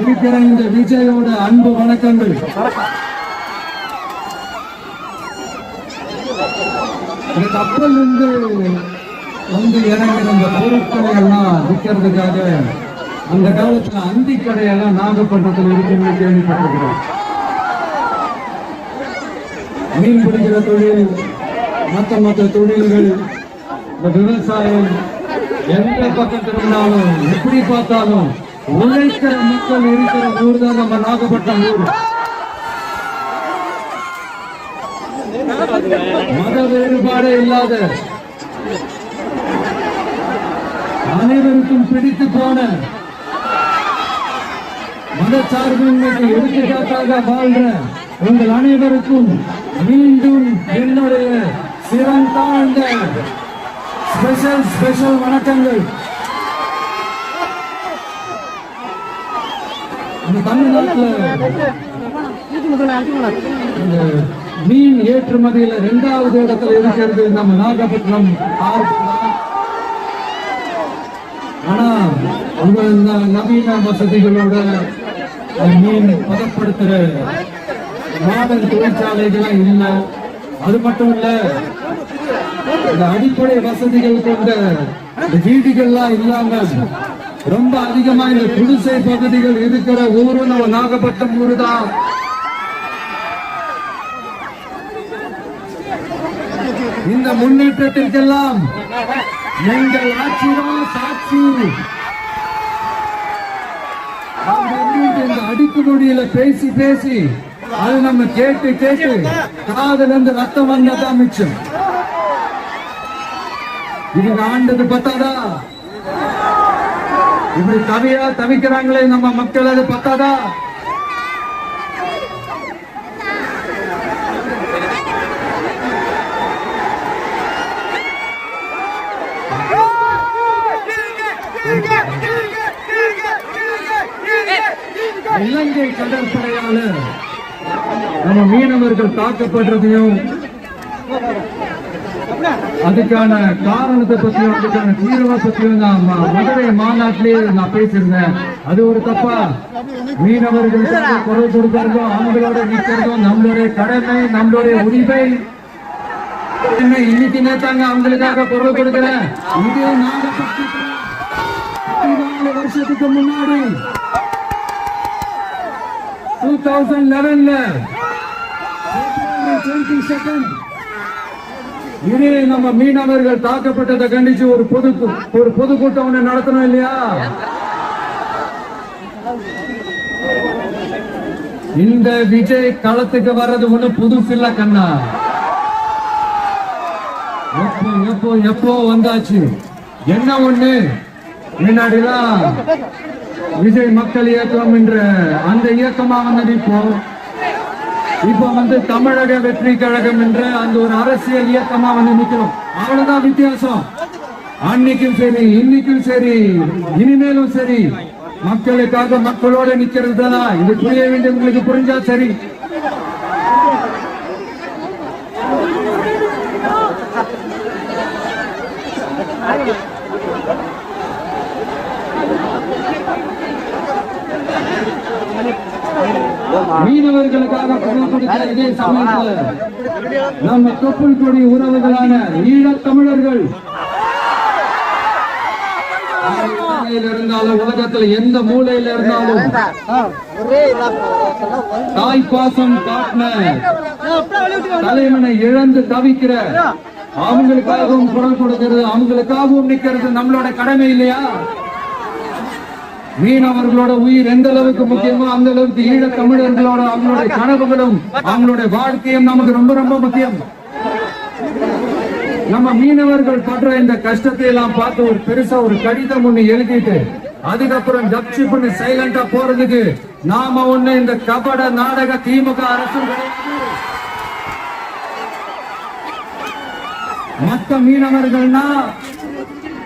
இருக்கிற இந்த விஜயோட அன்பு வணக்கங்கள். கப்பல் இருந்து வந்து இறங்குற இந்த பொருட்களை எல்லாம் விற்கிறதுக்காக அந்த காலத்துல அந்தி கடையெல்லாம் நாகப்பட்டினத்தில் இருக்குன்னு கேள்விப்பட்டிருக்கிறோம். மீன் பிடிக்கிற தொழில் மற்ற மற்ற தொழில்கள் இந்த விவசாயம் எந்த பக்கம் திரும்பினாலும் எப்படி பார்த்தாலும் உழைக்கிற மக்கள் இருக்கிற ஊர் தான் நம்ம நாகப்பட்டினம் ஊர். மத வேறுபாடே இல்லாத அனைவருக்கும் பிடித்து போன மதச்சார்பின்மைக்கு எடுத்துக்காட்டாக வாழ்ற உங்கள் அனைவருக்கும் மீண்டும் என்னுடைய சிறந்தாண்ட ஸ்பெஷல் ஸ்பெஷல் வணக்கங்கள். இந்த தமிழ்நாட்டில் இந்த மீன் ஏற்றுமதியில இரண்டாவது இடத்துல இருக்கிறது நம்ம நாகப்பட்டினம் ஆனா உங்க நவீன வசதிகளோட மீன் பதப்படுத்துற மாடல் தொழிற்சாலைகள்லாம் இல்லை. அது மட்டும் இல்ல இந்த அடிப்படை வசதிகள் கொண்ட வீடுகள்லாம் இல்லாம ரொம்ப அதிகமா இந்த குடிசை பகுதிகள் இருக்கிற ஊரு நம்ம நாகப்பட்டம் ஊரு தான். இந்த முன்னேற்றத்திற்கெல்லாம் எங்கள் ஆட்சிதான் சாட்சி. இந்த பேசி பேசி அது நம்ம கேட்டு கேட்டு காதல இருந்து ரத்தம் வந்ததா மிச்சம் இது ஆண்டது பத்தாதா? இப்படி தவியா தவிக்கிறாங்களே நம்ம மக்கள் அது பத்தாதா? இலங்கை கடற்படையால நம்ம மீனவர்கள் தாக்கப்படுறதையும் அதுக்கான காரணத்தை பத்தியும் அதுக்கான தீர்வை பத்தியும் நான் மதுரை மாநாட்டிலேயே நான் பேசியிருந்தேன். அது ஒரு தப்பா? மீனவர்கள் குரல் கொடுக்கறதும் அவங்களோட நிற்கிறதும் நம்மளுடைய கடமை நம்மளுடைய உரிமை. இன்னைக்கு நேத்தாங்க அவங்களுக்காக குரல் கொடுக்கிறேன்? இது நாங்க பதினாலு வருஷத்துக்கு முன்னாடி டூ தௌசண்ட் லெவன்ல டுவெண்ட்டி செகண்ட் இனி நம்ம மீனவர்கள் தாக்கப்பட்டதை கண்டிச்சு ஒரு பொது ஒரு பொதுக்கூட்டம் ஒண்ணு நடத்தணும் இல்லையா? இந்த விஜய் களத்துக்கு வர்றது ஒண்ணு புதுசு இல்ல கண்ணா. எப்போ எப்போ எப்போ வந்தாச்சு? என்ன ஒண்ணு? முன்னாடிதான் விஜய் மக்கள் இயக்கம் என்ற அந்த இயக்கமா வந்து இப்போ? இப்போ வந்து தமிழக வெற்றி கழகம் என்ற அந்த ஒரு அரசியல் இயக்கமா வந்து நிக்கிறோம் அவ்வளவுதான் வித்தியாசம். அன்னைக்கும் சரி இன்னைக்கும் சரி இனிமேலும் சரி மக்களுக்காக மக்களோட நிக்கிறது தான் இது புரிய வேண்டிய உங்களுக்கு புரிஞ்சா சரி. மீனவர்களுக்காக குரல் கொடுக்கிற இதே சமயத்துல நம்ம கப்பல் கொடி உறவுகளான ஈழத் தமிழர்கள். இலங்கையில இருந்தாலும் உலகத்துல எந்த மூலையில இருந்தாலும் தாய் பாசம் காட்டின தலைவனை இழந்து தவிக்கிற அவங்களுக்காகவும் குரல் கொடுக்கிறது அவங்களுக்காகவும் நிக்கிறது நம்மளோட கடமை இல்லையா? மீனவர்களோட உயிர் எந்த அளவுக்கு முக்கியமோ அந்த அளவுக்கு ஈழத் தமிழர்களோட அவங்களுடைய கனவுகளும் அவங்களுடைய வாழ்க்கையும் நமக்கு ரொம்ப ரொம்ப முக்கியம். நம்ம மீனவர்கள் படுற இந்த கஷ்டத்தை எல்லாம் பார்த்து ஒரு பெருசா ஒரு கடிதம் ஒண்ணு எழுதிட்டு அதுக்கப்புறம் ஜப்சி பண்ணி சைலண்டா போறதுக்கு நாம ஒண்ணு இந்த கபட நாடக திமுக அரசு மற்ற மீனவர்கள்னா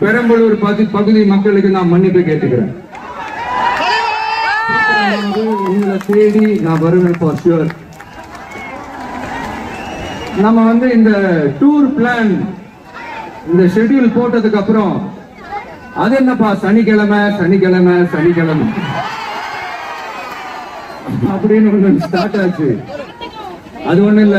பெரம்பலூர் பகுதி பகுதி மக்களுக்கு நான் மன்னிப்பு கேட்டுக்கிறேன். உங்களை தேடி நான் வருவேன் ஃபார் ஷுவர் நம்ம வந்து இந்த டூர் பிளான் இந்த ஷெட்யூல் போட்டதுக்கு அப்புறம் அது என்னப்பா? சனிக்கிழமை சனிக்கிழமை சனிக்கிழமை. அப்படின்னு ஒண்ணு ஸ்டார்ட் ஆச்சு. அது ஒண்ணு இல்ல.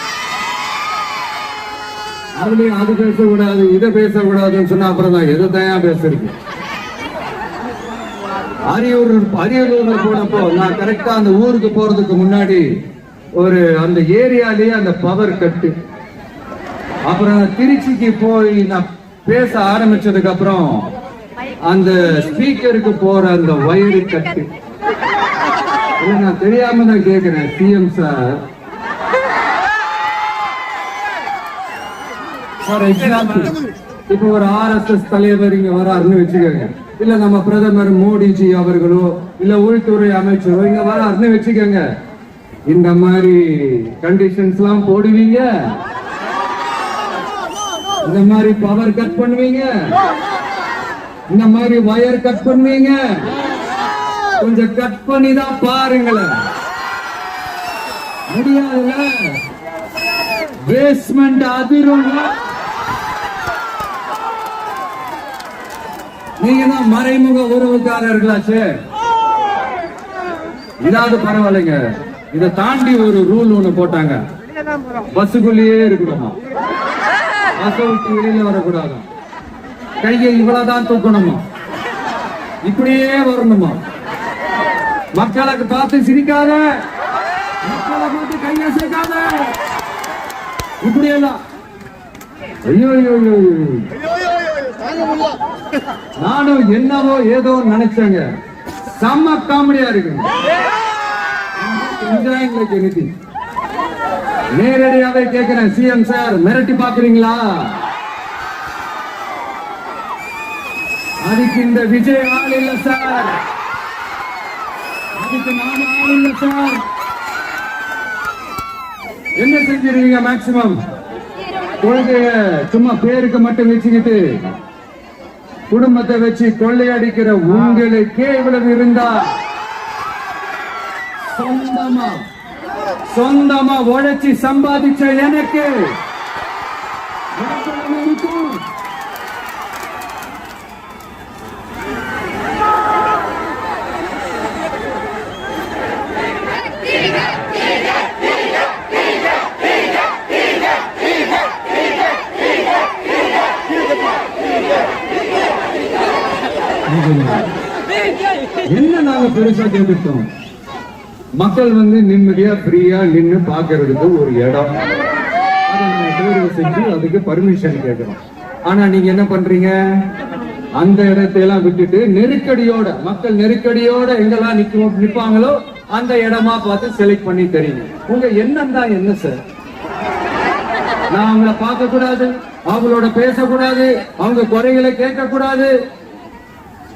அதுலயும் அது பேசக்கூடாது இதை பேசக்கூடாதுன்னு சொன்னா அப்புறம் தான் எதை தயா பேசுறது? அரியூர் அரியலூர்ல போனப்போ நான் கரெக்டா அந்த ஊருக்கு போறதுக்கு முன்னாடி ஒரு அந்த ஏரியாலேயே அந்த பவர் கட்டு அப்புறம் திருச்சிக்கு போய் நான் பேச ஆரம்பிச்சதுக்கு அப்புறம் அந்த ஸ்பீக்கருக்கு போற அந்த வயரு கட்டு நான் தெரியாம தான் கேட்கிறேன் சிஎம் சார் ஃபார் எக்ஸாம்பிள் இப்போ ஒரு ஆர்எஸ்எஸ் தலைவர் இங்க வராருன்னு வச்சுக்கோங்க. இல்ல நம்ம பிரதமர் மோடிஜி அவர்களோ இல்ல உள்துறை அமைச்சரோ இங்க வராருன்னு வச்சுக்கோங்க. இந்த மாதிரி கண்டிஷன்ஸ் எல்லாம் போடுவீங்க. இந்த மாதிரி பவர் கட் பண்ணுவீங்க. இந்த மாதிரி வயர் கட் பண்ணுவீங்க. கொஞ்சம் கட் பண்ணி தான் பாருங்களேன். முடியாதுல பேஸ்மெண்ட் அதிரும் நீங்க தான் மறைமுக உறவுக்காரர்களாச்சு இதாவது பரவாயில்லைங்க. இதை தாண்டி ஒரு ரூல் ஒண்ணு போட்டாங்க. பஸ்ஸுக்குள்ளேயே இருக்கணுமா? பஸ்ஸை விட்டு வெளியில வரக்கூடாது? கையை இவ்வளவுதான் தூக்கணுமா? இப்படியே வரணுமா? மக்களுக்கு பார்த்து சிரிக்காத. மக்களை பார்த்து கையை சேர்க்காத இப்படியெல்லாம். ஐயோ ஐயோ ஐயோ ஐயோ. நானும் என்னவோ ஏதோ நினைச்சேங்க. செம்ம காமெடியா இருக்கு. Enjoying நேரடியாவே கேட்கிறேன் சிஎம் சார் மிரட்டி பாக்குறீங்களா அதுக்கு இந்த விஜய் ஆள் இல்ல சார் அதுக்கு நானும் ஆள் இல்ல சார் என்ன செஞ்சிருவீங்க மேக்சிமம் கொள்கைய சும்மா பேருக்கு மட்டும் வச்சுக்கிட்டு குடும்பத்தை வச்சு கொள்ளையடிக்கிற உங்களுக்கே இவ்வளவு இருந்தா? சொந்தமா? சொந்தமா உழைச்சி சம்பாதிச்ச எனக்கு எவ்வளவு இருக்கும்? என்ன நாங்க கேட்டுட்டோம். மக்கள் வந்து நிம்மதியா ஃப்ரீயா நின்று பாக்குறதுக்கு ஒரு இடம். தேர்வு செஞ்சு அதுக்கு பர்மிஷன் கேட்கிறோம். ஆனா நீங்க என்ன பண்றீங்க? அந்த இடத்தையெல்லாம் விட்டுட்டு நெருக்கடியோட மக்கள் நெருக்கடியோட எங்கெல்லாம் நிற்கும் நிற்பாங்களோ அந்த இடமா பார்த்து செலக்ட் பண்ணி தெரியுங்க. உங்க எண்ணம் தான் என்ன சார் நான் அவங்கள பார்க்க கூடாது அவங்களோட பேசக்கூடாது அவங்க குறைகளை கேட்க கூடாது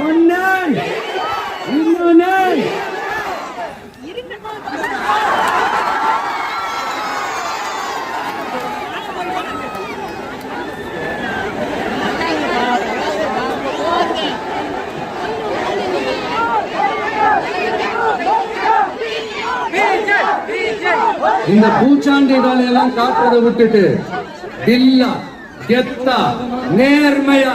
ஒன்னு இன்னொன்னு இந்த பூச்சாண்டிகளை எல்லாம் காட்டுறதை விட்டுட்டு தில்லா கெத்தா நேர்மையா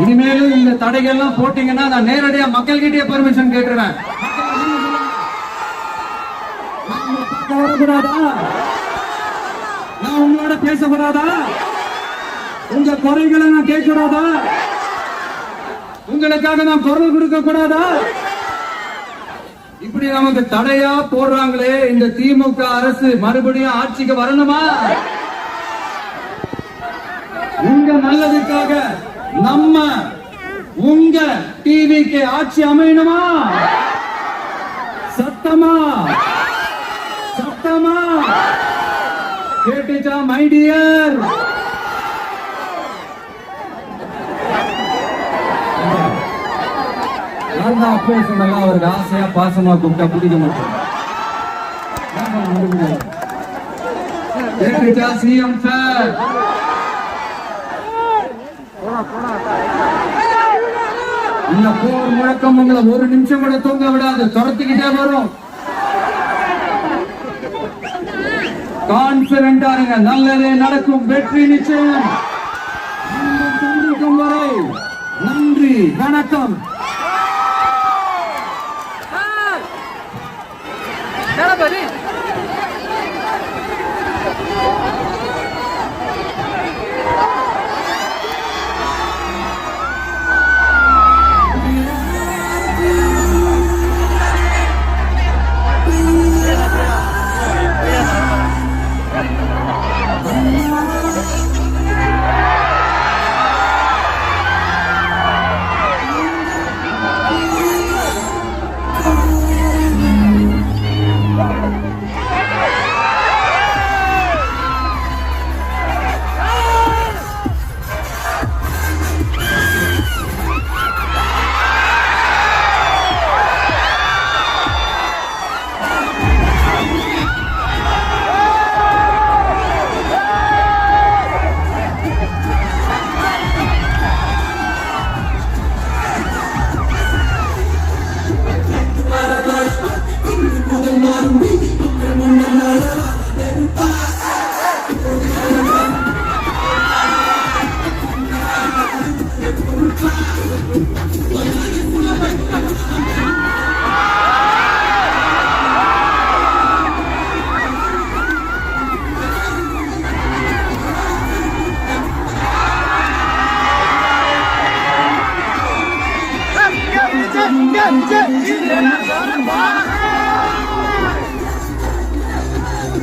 இனிமேலும் இந்த தடைகள்லாம் போட்டீங்கன்னா நான் நேரடியா மக்கள்கிட்டயே பெர்மிஷன் கேட்டுருவேன். நான் நான் உங்களோட பேசக்கூடாதா? உங்க குறைகளை நான் கேட்கக்கூடாதா? உங்களுக்காக நான் குரல் கொடுக்க கூடாதா இப்படி நமக்கு தடையா போடுறாங்களே இந்த திமுக அரசு மறுபடியும் ஆட்சிக்கு வரணுமா? உங்க நல்லதுக்காக நம்ம உங்க டிவிக்கு ஆட்சி அமையணுமா? சத்தமா? சத்தமா? கேட்டுச்சா மை டியர் நான் தான் அப்பவே அவருக்கு ஆசையா பாசமா கூப்பிட்டா பிடிக்க மாட்டோம் கேட்டுச்சா சிஎம் சார் இந்த போர் முழக்கம் உங்களை ஒரு நிமிஷம் கூட தூங்க விடாது. துரத்துக்கிட்டே வரும். கான்பிடண்டா இருங்க. நல்லதே நடக்கும். வெற்றி நிச்சயம். வரை நன்றி வணக்கம்.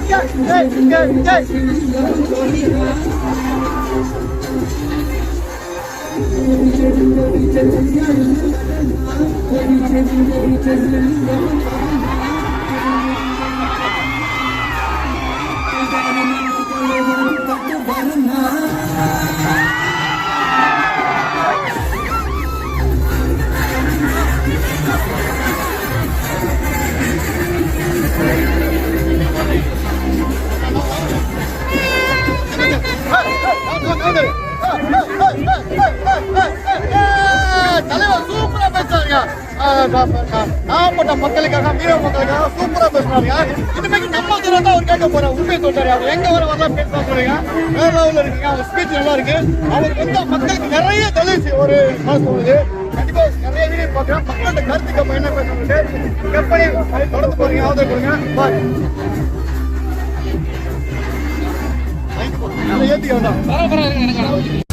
gel, gel, gel, gel. தலைவர் சூப்பரா பேசுறாங்க நாமப்பட்ட மக்களுக்காக மீனவ மக்களுக்காக சூப்பரா பேசுறாங்க இனிமேல் நம்ம அவர் கேட்க போறாரு உண்மையை சொல்றாரு அவர் எங்க வர வரலாம் பேச சொல்றீங்க வேற லெவல்ல அவர் ஸ்பீச் நல்லா இருக்கு அவர் வந்து மக்களுக்கு நிறைய தொழில் ஒரு காசு கண்டிப்பா நிறைய வீடியோ பார்க்கிறேன் மக்கள்கிட்ட கருத்து கம்ம என்ன பேசுறது எப்படி தொடர்ந்து போறீங்க ஆதரவு கொடுங்க பாய் ஏத்தி